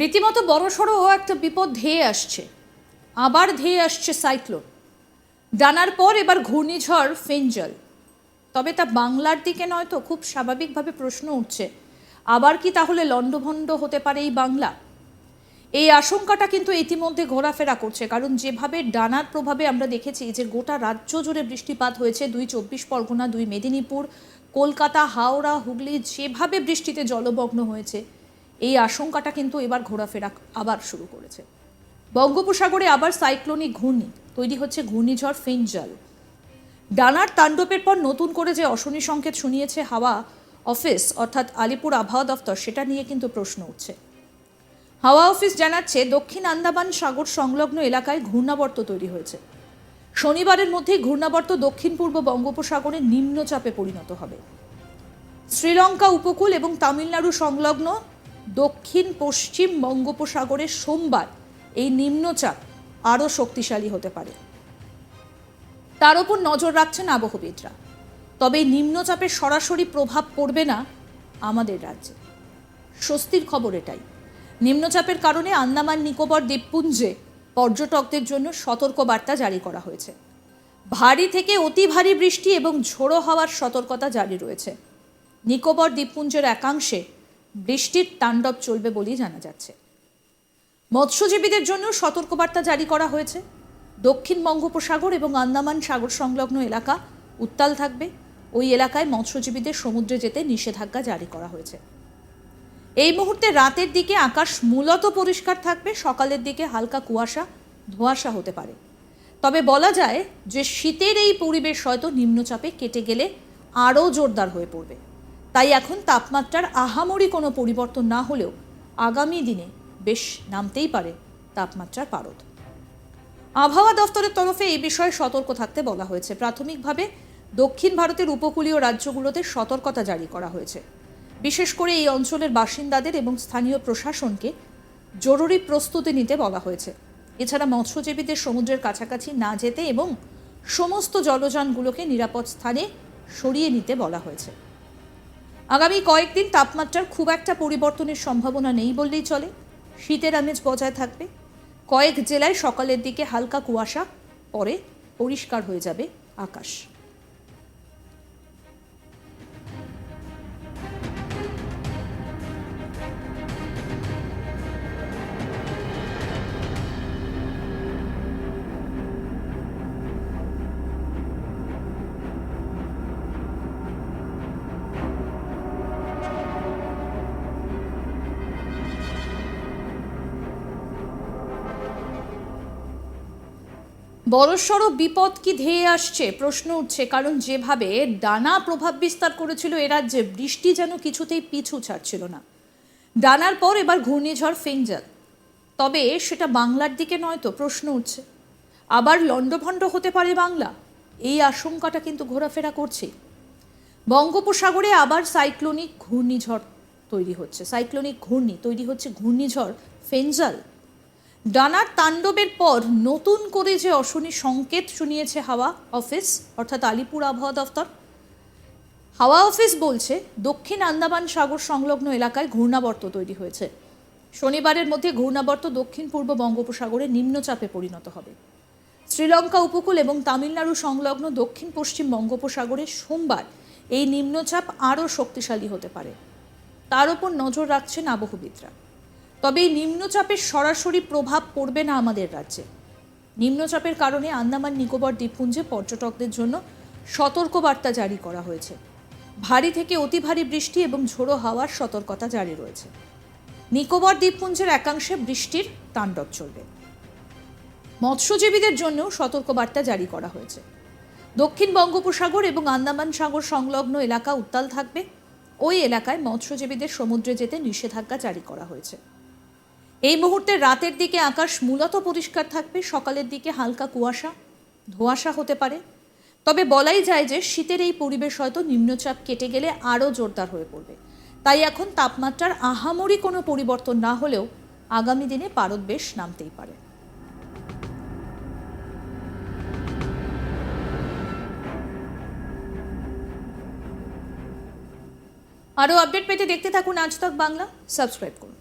রীতিমতো বড়সড় একটা বিপদ ধেয়ে আসছে। আবার ধেয়ে আসছে সাইক্লোন। ডানার পর এবার ঘূর্ণিঝড় ফেঞ্জল। তবে তা বাংলার দিকে নয় তো, খুব স্বাভাবিকভাবে প্রশ্ন উঠছে, আবার কি তাহলে লণ্ডভণ্ড হতে পারে এই বাংলা? এই আশঙ্কাটা কিন্তু ইতিমধ্যে ঘোরাফেরা করছে, কারণ যেভাবে ডানার প্রভাবে আমরা দেখেছি যে গোটা রাজ্য জুড়ে বৃষ্টিপাত হয়েছে, দুই চব্বিশ পরগনা, দুই মেদিনীপুর, কলকাতা, হাওড়া, হুগলি, যেভাবে বৃষ্টিতে জলমগ্ন হয়েছে এই আশঙ্কাটা কিন্তু এবার ঘোরাফেরা আবার শুরু করেছে। বঙ্গোপসাগরে আবার সাইক্লোনিক ঘূর্ণি, তৈরি হচ্ছে ঘূর্ণিঝড় ফেঞ্জাল ডানার তাণ্ডবের পর নতুন করে যে অশনি সংকেত শুনিয়েছে হাওয়া অফিস, অর্থাৎ আলিপুর আবহাওয়া দফতর সেটা নিয়ে কিন্তু প্রশ্ন উঠছে। হাওয়া অফিস জানাচ্ছে, দক্ষিণ আন্দামান সাগর সংলগ্ন এলাকায় ঘূর্ণাবর্ত তৈরি হয়েছে। শনিবারের মধ্যেই ঘূর্ণাবর্ত দক্ষিণ পূর্ব বঙ্গোপসাগরে নিম্নচাপে পরিণত হবে। শ্রীলঙ্কা উপকূল এবং তামিলনাড়ু সংলগ্ন দক্ষিণ পশ্চিম বঙ্গোপসাগরে সোমবার এই নিম্নচাপ আরও শক্তিশালী হতে পারে। তার উপর নজর রাখছেন আবহবিদরা। তবে নিম্নচাপের সরাসরি প্রভাব পড়বে না আমাদের রাজ্যে। স্বস্তির খবর এটাই। নিম্নচাপের কারণে আন্দামান, নিকোবর, দ্বীপপুঞ্জে পর্যটকদের জন্য সতর্কবার্তা জারি করা হয়েছে। ভারী থেকে অতি ভারী বৃষ্টি এবং ঝোড়ো হওয়ার সতর্কতা জারি রয়েছে। নিকোবর, দ্বীপপুঞ্জের একাংশে বৃষ্টির তাণ্ডব চলবে বলেই জানা যাচ্ছে। মৎস্যজীবীদের জন্য সতর্কবার্তা জারি করা হয়েছে। দক্ষিণ বঙ্গোপসাগর এবং আন্দামান সাগর সংলগ্ন এলাকা উত্তাল থাকবে। ওই এলাকায় মৎস্যজীবীদের সমুদ্রে যেতে নিষেধাজ্ঞা জারি করা হয়েছে। এই মুহূর্তে রাতের দিকে আকাশ মূলত পরিষ্কার থাকবে, সকালের দিকে হালকা কুয়াশা, ধোঁয়াশা হতে পারে। তবে বলা যায় যে শীতের এই পরিবেশ হয়তো নিম্নচাপে কেটে গেলে আরও জোরদার হয়ে পড়বে। তাই এখন তাপমাত্রার আহামরি কোনো পরিবর্তন না হলেও আগামী দিনে বেশ নামতেই পারে তাপমাত্রার পারদ। আবহাওয়া দফতরের তরফে এই বিষয়ে সতর্ক থাকতে বলা হয়েছে। প্রাথমিকভাবে দক্ষিণ ভারতের উপকূলীয় রাজ্যগুলোতে সতর্কতা জারি করা হয়েছে। বিশেষ করে এই অঞ্চলের বাসিন্দাদের এবং স্থানীয় প্রশাসনকে জরুরি প্রস্তুতি নিতে বলা হয়েছে। এছাড়া মৎস্যজীবীদের সমুদ্রের কাছাকাছি না যেতে এবং সমস্ত জলযানগুলোকে নিরাপদ স্থানে সরিয়ে নিতে বলা হয়েছে। আগামী কয়েকদিন তাপমাত্রার খুব একটা পরিবর্তনের সম্ভাবনা নেই বললেই চলে। শীতের আমেজ বজায় থাকবে। কয়েক জেলায় সকালের দিকে হালকা কুয়াশা, পরে পরিষ্কার হয়ে যাবে আকাশ। বড়সড় বিপদ কি ধেয়ে আসছে? প্রশ্ন উঠছে, কারণ যেভাবে ডানা প্রভাব বিস্তার করেছিল, এ রাজ্যে বৃষ্টি যেন কিছুতেই পিছু ছাড়ছিল না। ডানার পর এবার ঘূর্ণিঝড় ফেঞ্জাল। তবে সেটা বাংলার দিকে নয় তো, প্রশ্ন উঠছে। আবার লণ্ডভণ্ড হতে পারে বাংলা? এই আশঙ্কাটা কিন্তু ঘোরাফেরা করছে। বঙ্গোপসাগরে আবার সাইক্লোনিক ঘূর্ণিঝড় তৈরি হচ্ছে, সাইক্লোনিক ঘূর্ণি তৈরি হচ্ছে, ঘূর্ণিঝড়, ফেঞ্জাল। ডানার তাণ্ডবের পর নতুন করে যে অশনি সংকেত শুনিয়েছে হাওয়া অফিস, অর্থাৎ আলিপুর আবহাওয়া দফতর, হাওয়া অফিস বলছে দক্ষিণ আন্দামান সাগর সংলগ্ন এলাকায় ঘূর্ণাবর্ত তৈরি হয়েছে। শনিবারের মধ্যে ঘূর্ণাবর্ত দক্ষিণ পূর্ব বঙ্গোপসাগরে নিম্নচাপে পরিণত হবে। শ্রীলঙ্কা উপকূল এবং তামিলনাড়ু সংলগ্ন দক্ষিণ পশ্চিম বঙ্গোপসাগরে সোমবার এই নিম্নচাপ আরও শক্তিশালী হতে পারে। তার উপর নজর রাখছেন আবহবিদরা। তবে এই নিম্নচাপের সরাসরি প্রভাব পড়বে না আমাদের রাজ্যে। নিম্নচাপের কারণে আন্দামান, নিকোবর দ্বীপপুঞ্জে পর্যটকদের জন্য সতর্কবার্তা জারি করা হয়েছে। ভারী থেকে অতি ভারী বৃষ্টি এবং ঝোড়ো হাওয়ার সতর্কতা জারি রয়েছে। নিকোবর দ্বীপপুঞ্জের একাংশে বৃষ্টির তাণ্ডব চলবে। মৎস্যজীবীদের জন্যও সতর্কবার্তা জারি করা হয়েছে। দক্ষিণ বঙ্গোপসাগর এবং আন্দামান সাগর সংলগ্ন এলাকা উত্তাল থাকবে। ওই এলাকায় মৎস্যজীবীদের সমুদ্রে যেতে নিষেধাজ্ঞা জারি করা হয়েছে। এই মুহূর্তে রাতের দিকে আকাশ মূলত পরিষ্কার থাকবে, সকালের দিকে হালকা কুয়াশা, ধোঁয়াশা হতে পারে। তবে বলাই যায় যে শীতের এই পরিবেশ হয়তো নিম্নচাপ কেটে গেলে আরও জোরদার হয়ে পড়বে। তাই এখন তাপমাত্রার আহামরি কোনো পরিবর্তন না হলেও আগামী দিনে পারদ বেশ নামতেই পারে। আরও আপডেট পেতে দেখতে থাকুন আজ তক বাংলা। সাবস্ক্রাইব করুন।